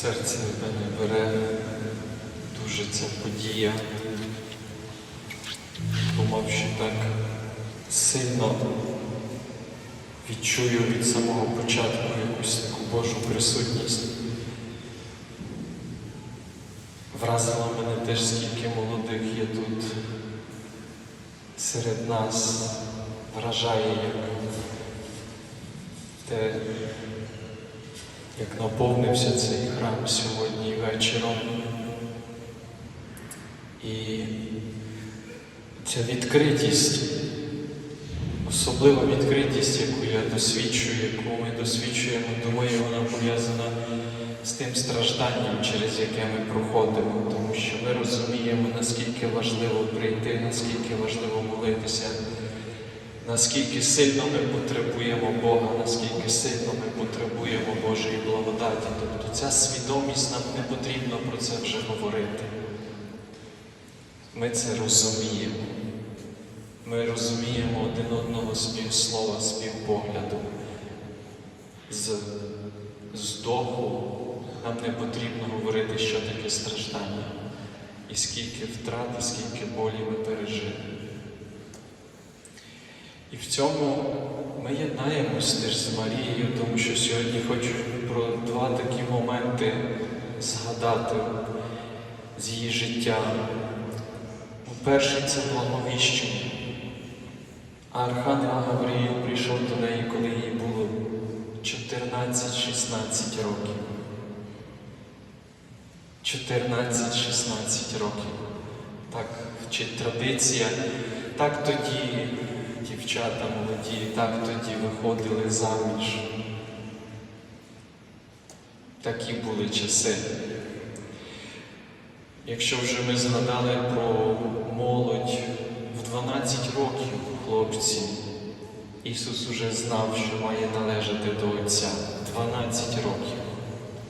серце мене бере дуже ця подія. Думав, що так сильно відчую від самого початку якусь таку Божу присутність. Вразило мене теж, скільки молодих є тут серед нас, вражає як те, як наповнився цей храм сьогодні вечором. І ця відкритість, особлива відкритість, яку я досвідчую, яку ми досвідчуємо, думаю, вона пов'язана з тим стражданням, через яке ми проходимо, тому що ми розуміємо, наскільки важливо прийти, наскільки важливо молитися, наскільки сильно ми потребуємо Бога, наскільки сильно ми потребуємо Божої благодаті. Тобто ця свідомість нам не потрібно про це вже говорити. Ми це розуміємо. Ми розуміємо один одного з півслова, з. З, з духу нам не потрібно говорити, що таке страждання, і скільки втрат, і скільки болі ми пережили. І в цьому ми єднаємось теж з Марією, тому що сьогодні хочу про два такі моменти згадати з її життя. Перший це благовіщення. А Архангел Гавриїл прийшов до неї, коли їй було 14-16 років. 14-16 років. Так вчить традиція. Так тоді дівчата молоді, так тоді виходили заміж. Такі були часи. Якщо вже ми згадали про молодь в 12 років хлопці, Ісус уже знав, що має належати до Отця. 12 років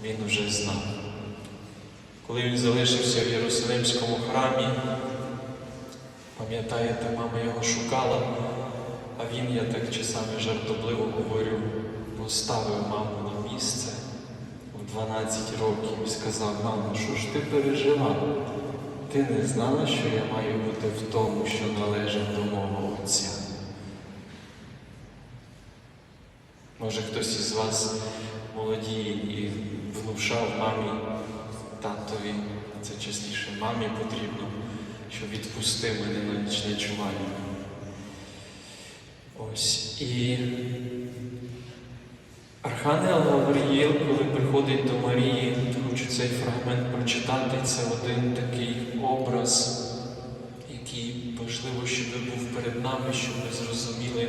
Він уже знав. Коли він залишився в Єрусалимському храмі, пам'ятаєте, мама його шукала, а він, я так часами жартобливо говорю, поставив маму на місце в 12 років і сказав, мамо, що ж ти пережила? Ти не знала, що я маю бути в тому, що належить до мого Отця. Може хтось із вас молоді і внушав мамі, татові, це частіше мамі потрібно, що відпусти мене на нічне чування. Ось. І Архангел Гавриїл, коли приходить до Марії, хочу цей фрагмент прочитати, це один такий образ, який важливо, щоб був перед нами, щоб ми зрозуміли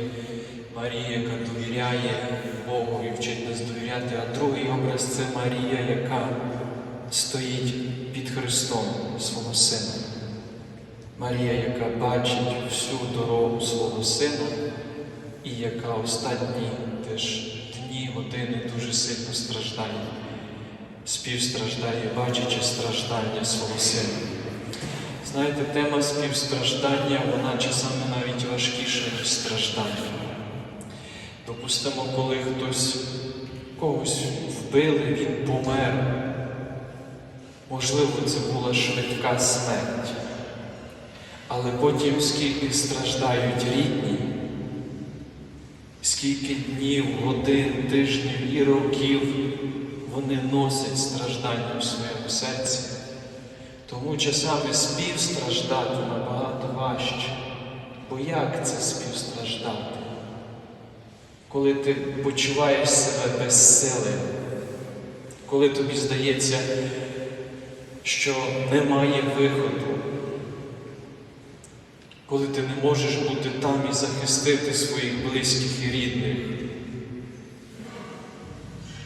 Марія, яка довіряє Богу і вчить нас довіряти, а другий образ це Марія, яка стоїть під Христом свого Сина. Марія, яка бачить всю дорогу свого сина, і яка останні теж дні, години дуже сильно страждає, співстраждає, бачачи страждання свого сина. Знаєте, тема співстраждання, вона часами навіть важкіша, ніж страждання. Допустимо, коли хтось когось вбили, він помер. Можливо, це була швидка смерть. Але потім скільки страждають рідні, скільки днів, годин, тижнів і років вони носять страждання в своєму серці. Тому часами співстраждати набагато важче. Бо як це співстраждати? Коли ти почуваєш себе безсилим, коли тобі здається, що немає виходу, коли ти не можеш бути там і захистити своїх близьких і рідних,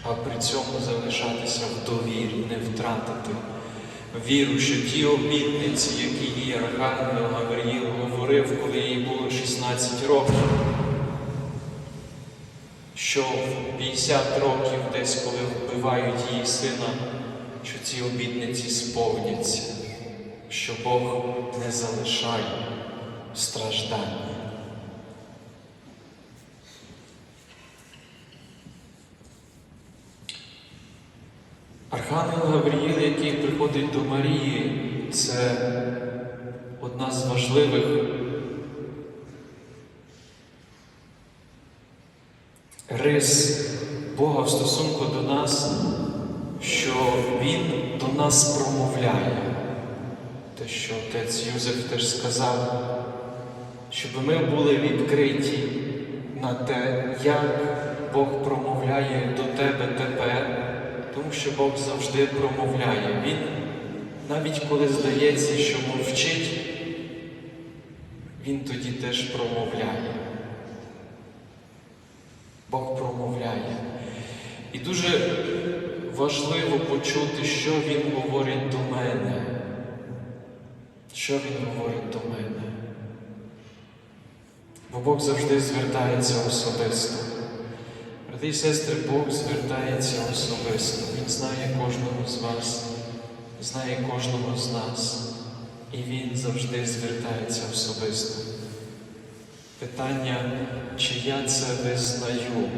а при цьому залишатися в довірі, не втратити. Віру, що ті обітниці, які їй Архангел Гавриїл говорив, коли їй було 16 років, що в 50 років, десь коли вбивають її сина, що ці обітниці сповняться, що Бог не залишає страждання. Архангел Гавріїл, який приходить до Марії, це одна з важливих рис Бога в стосунку до нас, що Він до нас промовляє. Те, що отець Юзеф теж сказав, щоб ми були відкриті на те, як Бог промовляє до тебе тепер, тому що Бог завжди промовляє. Він, навіть коли здається, що мовчить, Він тоді теж промовляє. Бог промовляє. І дуже важливо почути, що Він говорить до мене. Що Він говорить до мене. Бо Бог завжди звертається особисто. Брати і сестри, Бог звертається особисто. Він знає кожного з вас, знає кожного з нас. І Він завжди звертається особисто. Питання, чи я це визнаю?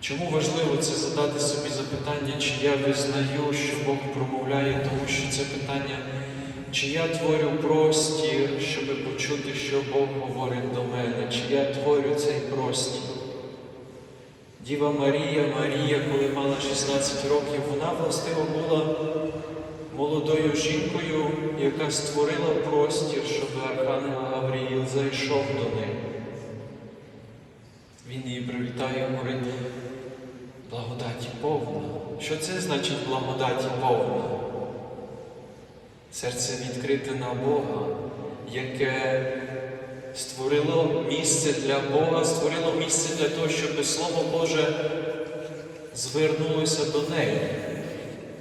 Чому важливо це задати собі запитання, чи я визнаю, що Бог промовляє, тому що це питання, чи я творю простір, щоб почути, що Бог говорить до мене, чи я творю цей простір. Діва Марія, Марія, коли мала 16 років, вона властиво була молодою жінкою, яка створила простір, щоб Архангел Гавріїл зайшов до неї. Він її привітає говорить, благодаті повна. Що це значить благодаті повна? Серце відкрите на Бога, яке створило місце для Бога, створило місце для того, щоб Слово Боже звернулося до неї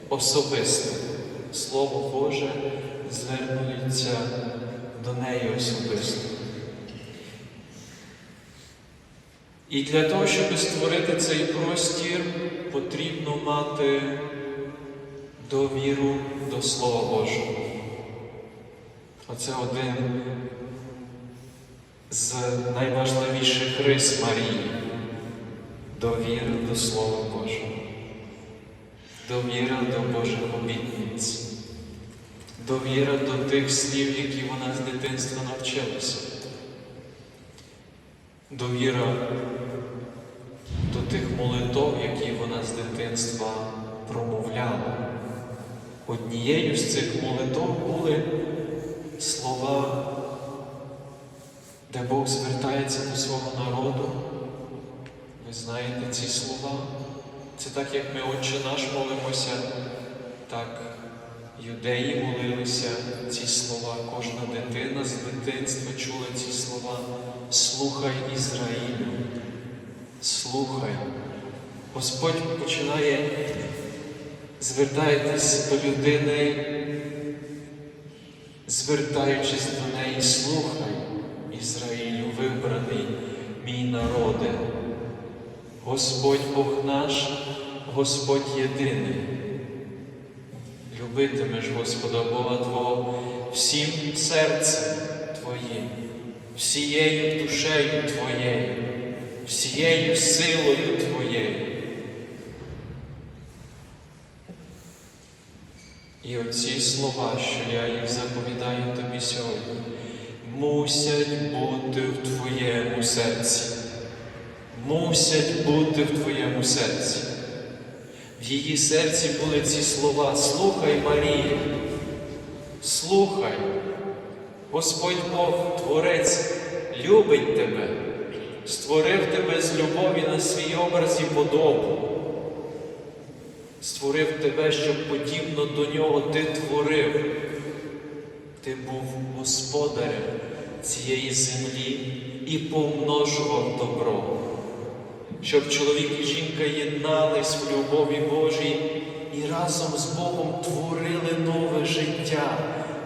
особисто. Слово Боже звернується до неї особисто. І для того, щоб створити цей простір, потрібно мати довіру до Слова Божого. Оце один з найважливіших рис Марії довіра до Слова Божого, довіра до Божих обітниць, довіра до тих слів, які вона з дитинства навчилася. Довіра до тих молитов, які вона з дитинства промовляла. Однією з цих молитов були слова, де Бог звертається до свого народу. Ви знаєте ці слова? Це так, як ми Отче наш молимося, так юдеї молилися ці слова. Кожна дитина з дитинства чула ці слова. Слухай Ізраїлю, слухай. Господь починає звертаєтесь до людини, звертаючись до неї, слухай, Ізраїлю, вибраний мій народе. Господь Бог наш, Господь єдиний. Любитимеш Господа Бога Твого всім серцем Твоїм, всією душею Твоєю, всією силою Твоєю. І оці слова, що я їх заповідаю тобі сьогодні, мусять бути в твоєму серці. Мусять бути в твоєму серці. В її серці були ці слова. Слухай, Марія, слухай, Господь Бог, Творець, любить тебе, створив тебе з любові на свій образ і подобу. Створив тебе, щоб подібно до нього ти творив. Ти був господарем цієї землі і помножував добро, щоб чоловік і жінка єднались в любові Божій і разом з Богом творили нове життя,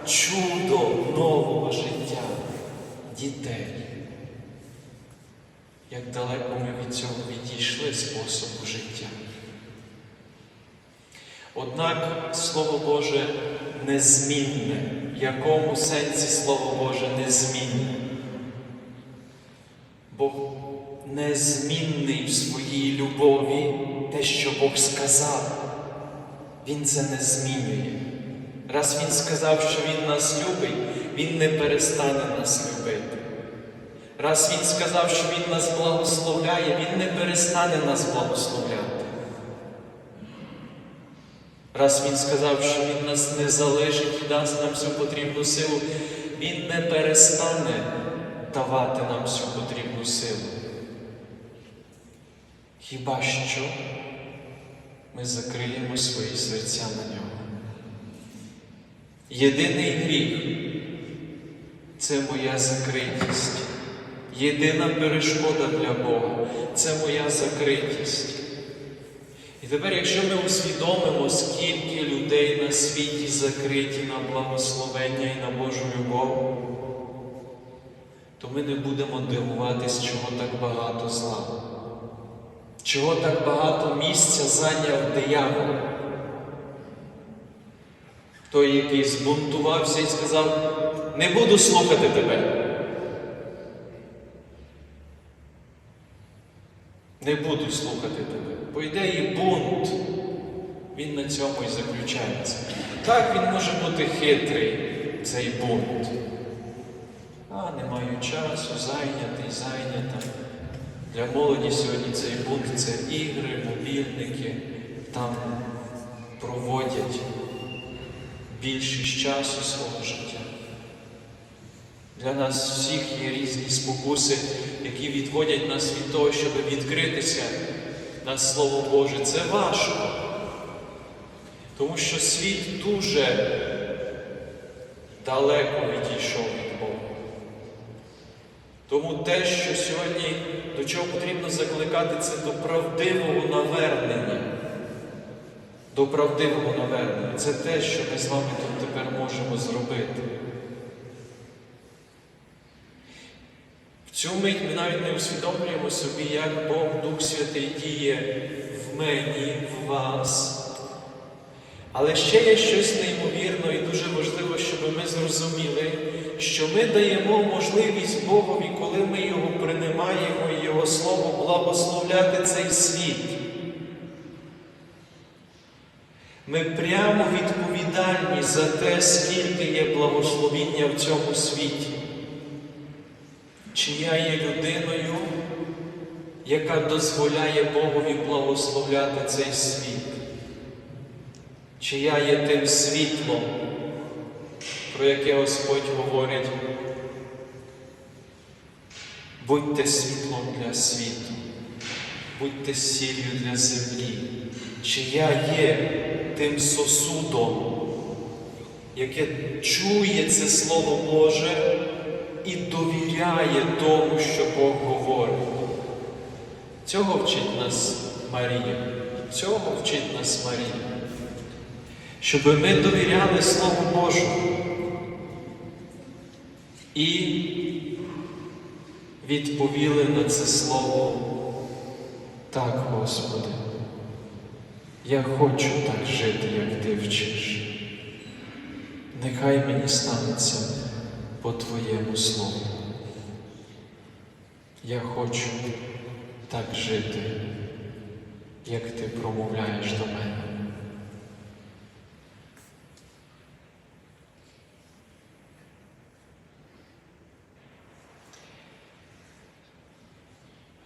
чудо нового життя, дітей. Як далеко ми від цього відійшли способу життя. Однак Слово Боже незмінне. В якому сенсі Слово Боже незмінне? Бог незмінний в своїй любові те, що Бог сказав, Він це не змінює. Раз Він сказав, що Він нас любить, Він не перестане нас любити. Раз Він сказав, що Він нас благословляє, Він не перестане нас благословляти. Раз Він сказав, що Він нас не залишить і дасть нам всю потрібну силу, Він не перестане давати нам всю потрібну силу. Хіба що ми закриємо свої серця на нього? Єдиний гріх це моя закритість. Єдина перешкода для Бога це моя закритість. І тепер, якщо ми усвідомимо, скільки людей на світі закриті на благословення і на Божу любов, то ми не будемо дивуватись, чого так багато зла, чого так багато місця зайняв диявол. Той, який збунтувався і сказав, не буду слухати тебе. Не буду слухати тебе. По ідеї бунт, він на цьому і заключається. Так, він може бути хитрий, цей бунт. А, не маю часу, зайнятий, зайнята. Для молоді сьогодні цей бунт це ігри, мобільники, там проводять більшість часу свого життя. Для нас всіх є різні спокуси, які відводять нас від того, щоб відкритися на Слово Боже. Це важко. Тому що світ дуже далеко відійшов від Бога. Тому те, що сьогодні до чого потрібно закликати, це до правдивого навернення. До правдивого навернення. Це те, що ми з вами тут тепер можемо зробити. Цю мить ми навіть не усвідомлюємо собі, як Бог Дух Святий діє в мені, в вас. Але ще є щось неймовірно і дуже важливо, щоб ми зрозуміли, що ми даємо можливість Богові, коли ми Його приймаємо і Його Слово благословляти цей світ. Ми прямо відповідальні за те, скільки є благословіння в цьому світі. Чи я є людиною, яка дозволяє Богові благословляти цей світ? Чи я є тим світлом, про яке Господь говорить? Будьте світлом для світу, будьте сіллю для землі. Чи я є тим сосудом, яке чує це Слово Боже і довіряє тому, що Бог говорить? Цього вчить нас Марія. Цього вчить нас Марія. Щоб ми довіряли Слову Божому і відповіли на це Слово. Так, Господи, я хочу так жити, як Ти вчиш. Нехай мені станеться по Твоєму Слову. Я хочу так жити, як Ти промовляєш до мене.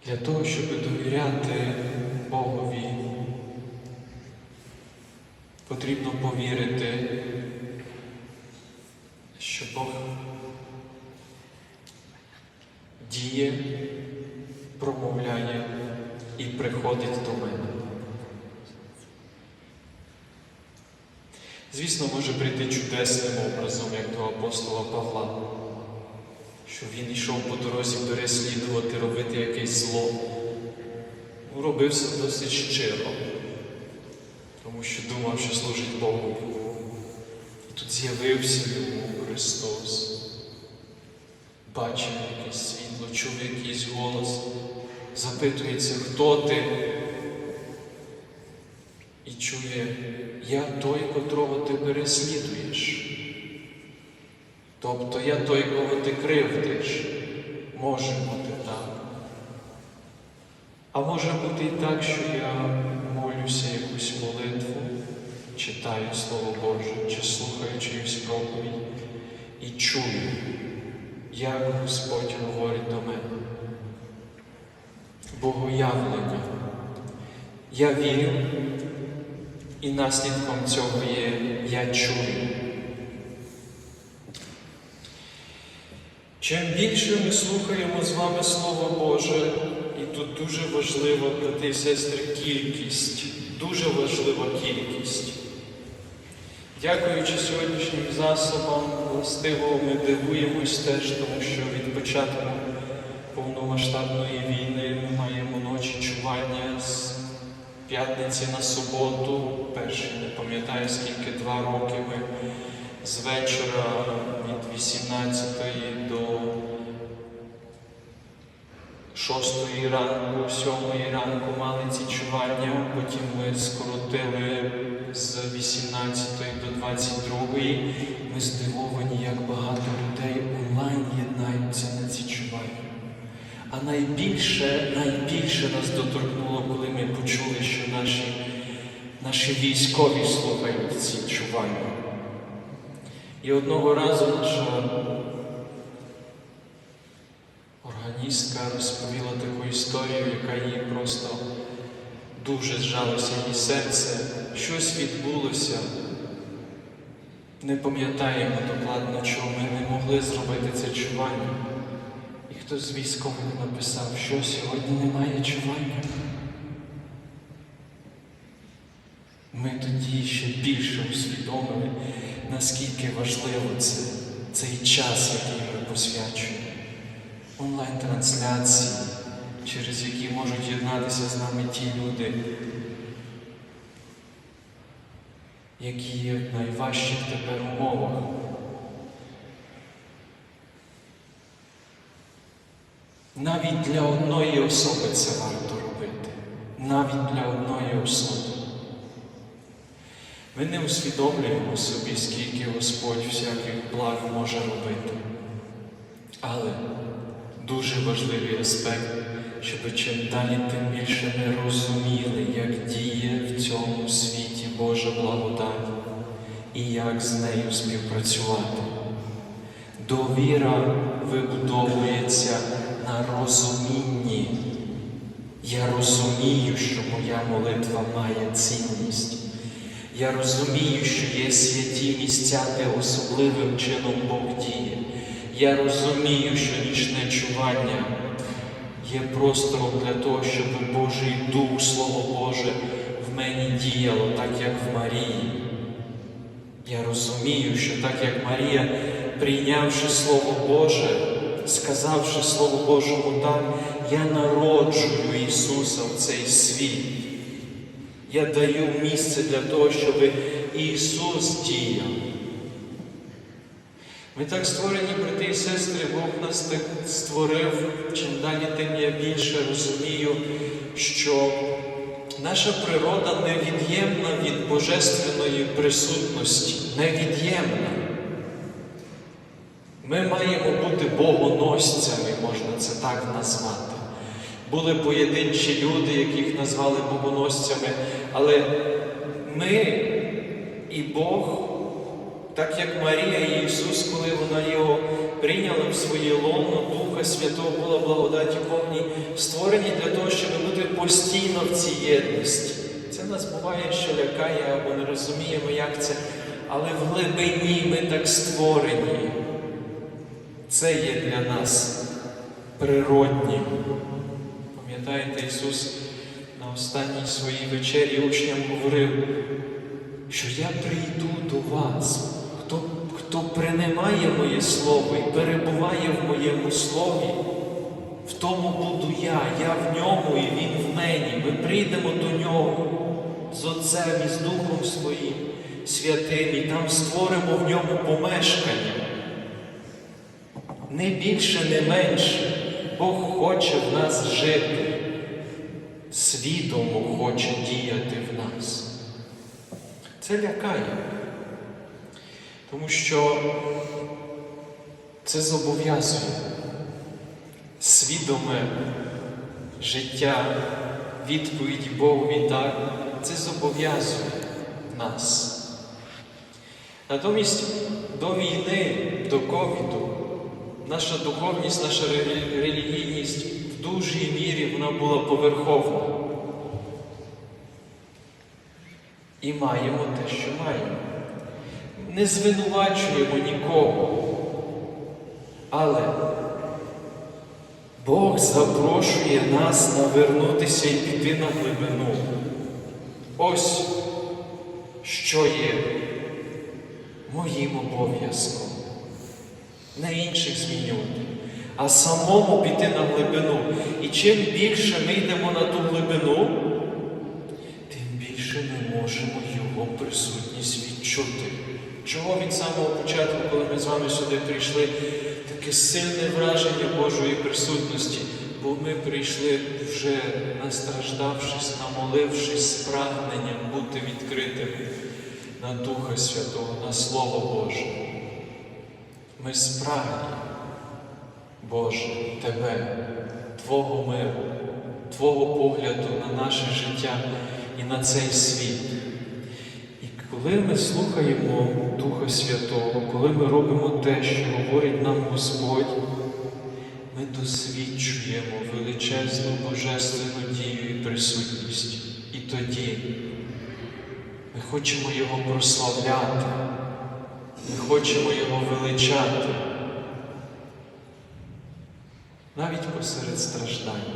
Для того, щоб довіряти Богові, потрібно повірити, що Бог діє, промовляє і приходить до мене. Звісно, може прийти чудесним образом, як до апостола Павла, що він йшов по дорозі переслідувати, робити якесь зло. Ну, робив це досить щиро, тому що думав, що служить Богу. І тут з'явився йому Христос. Бачив якесь світло, чув якийсь голос, запитується, хто ти? Чує, я той, котрого ти переслідуєш. Тобто я той, кого ти кривдиш. Може бути так. А може бути і так, що я молюся якусь молитву, читаю Слово Боже, чи слухаю чиюсь проповідь і чую, як Господь говорить до мене. Богоявлення. Я вірю, і наслідком цього є я чую. Чим більше ми слухаємо з вами Слово Боже, і тут дуже важливо, брати і сестри, кількість, дуже важлива кількість. Дякуючи сьогоднішнім засобам, властиво ми дивуємось теж, тому що від початку повномасштабної війни ми маємо ночі чування п'ятниці на суботу. Перші не пам'ятаю скільки два роки ми з вечора від 18 до 6 ранку, 7 ранку мали ці чування, потім ми скоротили з 18 до 22. Ми здивовані, як багато людей онлайн єднаються. А найбільше, найбільше нас доторкнуло, коли ми почули, що наші, наші військові слухають ці чування. І одного разу наша органістка розповіла таку історію, яка їй просто дуже зжалося її серце. Щось відбулося. Не пам'ятаємо докладно, чого ми не могли зробити це чування. Хтось з військових написав, що сьогодні немає чування. Ми тоді ще більше усвідомили, наскільки важливо це, цей час, який ми посвячуємо. Онлайн-трансляції, через які можуть єднатися з нами ті люди, які є в найважчих тепер умовах. Навіть для одної особи це варто робити. Навіть для одної особи. Ми не усвідомлюємо собі, скільки Господь всяких благ може робити. Але дуже важливий аспект, щоб чим далі, тим більше ми розуміли, як діє в цьому світі Божа благодать і як з нею співпрацювати. Довіра вибудовується на розумінні. Я розумію, що моя молитва має цінність. Я розумію, що є святі місця, де особливим чином Бог діє. Я розумію, що нічне чування є простором для того, щоб Божий Дух, Слово Боже, в мені діяло, так як в Марії. Я розумію, що так як Марія, прийнявши Слово Боже, сказавши Слово Божому так, я народжую Ісуса в цей світ. Я даю місце для того, щоб Ісус діяв. Ми так створені, брати і сестри, Бог нас так створив, чим далі, тим я більше розумію, що наша природа невід'ємна від божественної присутності, невід'ємна. Ми маємо бути богоносцями, можна це так назвати. Були поєдинчі люди, яких назвали богоносцями, але ми і Бог, так як Марія і Ісус, коли вона його прийняла в своє лоно, Духа Святого була благодаті повній, створені для того, щоб бути постійно в цій єдності. Це нас буває, що лякає або не розуміємо, як це, але в глибині ми так створені. Це є для нас природнім. Пам'ятаєте, Ісус на останній своїй вечері учням говорив, що я прийду до вас, хто, хто приймає моє слово і перебуває в моєму слові, в тому буду я, я в ньому і Він в мені. Ми прийдемо до нього з Отцем і з Духом Своїм святим, і там створимо в ньому помешкання. Не більше, не менше. Бог хоче в нас жити, свідомо хоче діяти в нас. Це лякає, тому що це зобов'язує свідоме життя, відповіді Богові так, це зобов'язує нас. Натомість до війни, до ковіду, наша духовність, наша релігійність в дуже мірі вона була поверховна. І маємо те, що маємо. Не звинувачуємо нікого. Але Бог запрошує нас навернутися і піти на глибину. Ось що є моїм обов'язком. Не інших змінювати, а самому піти на глибину. І чим більше ми йдемо на ту глибину, тим більше ми можемо Його присутність відчути. Чого від самого початку, коли ми з вами сюди прийшли, таке сильне враження Божої присутності, бо ми прийшли вже настраждавшись, намолившись з прагненням бути відкритими на Духа Святого, на Слово Боже. Ми спрагні, Боже, Тебе, Твого миру, Твого погляду на наше життя і на цей світ. І коли ми слухаємо Духа Святого, коли ми робимо те, що говорить нам Господь, ми досвідчуємо величезну божественну дію і присутність. І тоді ми хочемо Його прославляти, ми хочемо Його величати, навіть посеред страждань,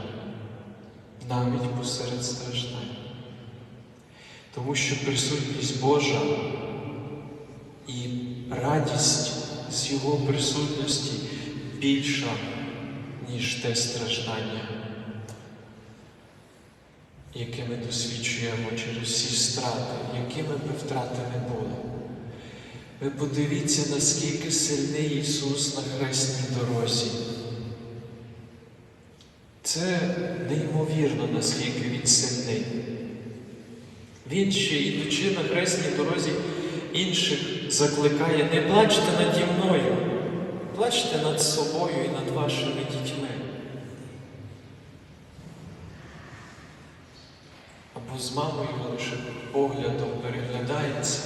навіть посеред страждань. Тому що присутність Божа і радість з Його присутності більша, ніж те страждання, яке ми досвідчуємо через всі страти, якими б втрати не були. Ви подивіться, наскільки сильний Ісус на хресній дорозі. Це неймовірно, наскільки Він сильний. Він ще, ідучи на хресній дорозі, інших закликає, не плачте наді мною, плачте над собою і над вашими дітьми. Або з мамою лише поглядом переглядається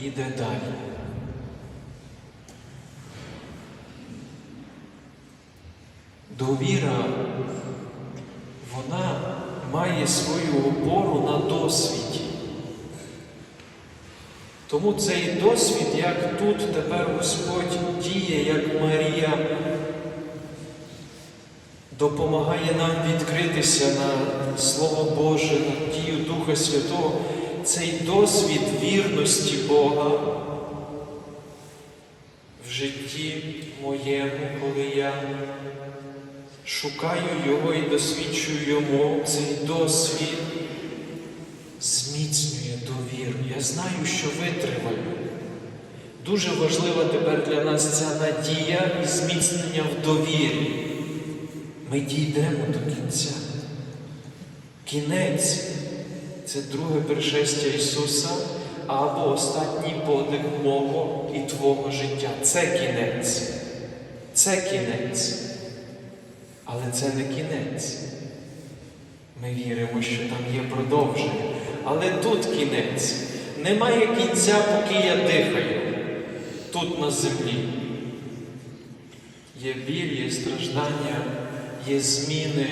і йде далі. Довіра, вона має свою опору на досвіді. Тому цей досвід, як тут тепер Господь діє, як Марія, допомагає нам відкритися на Слово Боже, на дію Духа Святого, цей досвід вірності Бога в житті моєму, коли я шукаю Його і досвідчую Йому, цей досвід зміцнює довіру. Я знаю, що витриваю. Дуже важлива тепер для нас ця надія і зміцнення в довірі. Ми дійдемо до кінця. Кінець це друге пришестя Ісуса або останній подих мого і Твого життя. Це кінець. Це кінець. Але це не кінець. Ми віримо, що там є продовження. Але тут кінець. Немає кінця, поки я дихаю. Тут на землі. Є біль, є страждання, є зміни.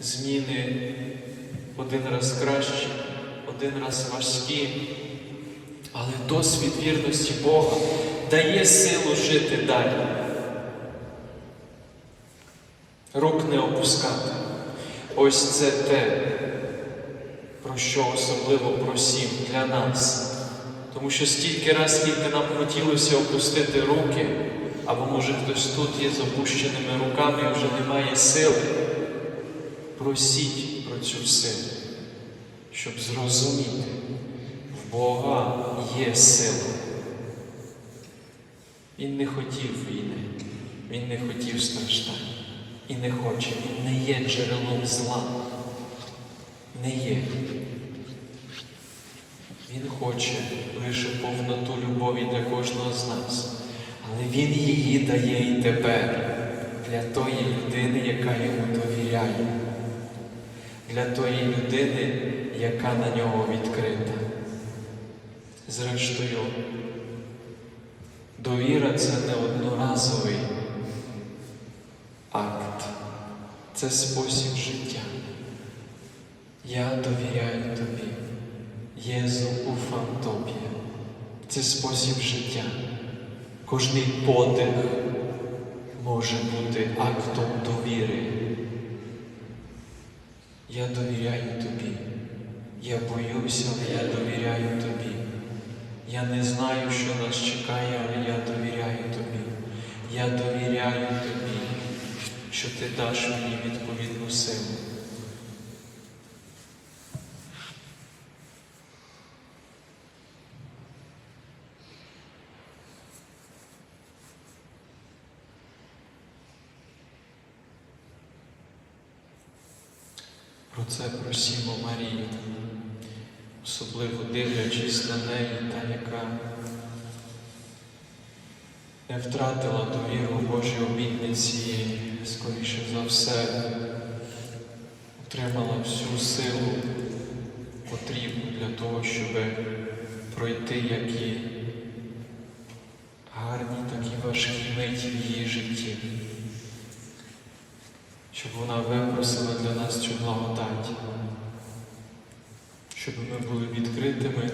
Зміни один раз кращі, один раз важкі. Але досвід вірності Бога дає силу жити далі. Рук не опускати. Ось це те, про що особливо просім для нас. Тому що стільки раз, скільки нам хотілося опустити руки, або може хтось тут є з опущеними руками і вже немає сили. Просіть про цю силу, щоб зрозуміти, в Бога є сила. Він не хотів війни, він не хотів страждань і не хоче, він не є джерелом зла. Не є. Він хоче лише повноту любові для кожного з нас. Але Він її дає і тепер для тої людини, яка йому довіряє, для тої людини, яка на нього відкрита. Зрештою, довіра це не одноразовий це спосіб життя. Я довіряю тобі, Єзу уфам тобі. Це спосіб життя. Кожний подих може бути актом довіри. Я довіряю тобі. Я боюся, але я довіряю тобі. Я не знаю, що нас чекає, але я довіряю тобі. Я довіряю тобі, що ти даш мені відповідну силу. Про це просімо Марію, особливо дивлячись на неї, та яка не втратила довіру Божій обітниці, і, скоріше за все, отримала всю силу потрібну для того, щоб пройти як і гарні, так і важкі миті в її житті. Щоб вона випросила для нас цю благодать, щоб ми були відкритими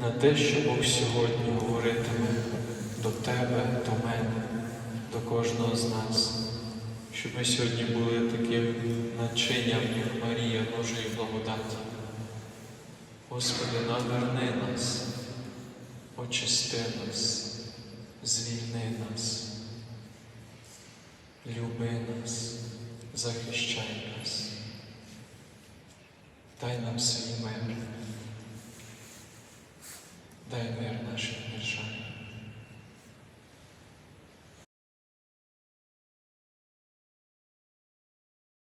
на те, що Бог сьогодні говоритиме до тебе, до мене, до кожного з нас, щоб ми сьогодні були таким начинням, як Марія Божої благодаті. Господи, наверни нас, очисти нас, звільни нас, люби нас захищай нас. Дай нам свій мир. Дай мир нашій державі.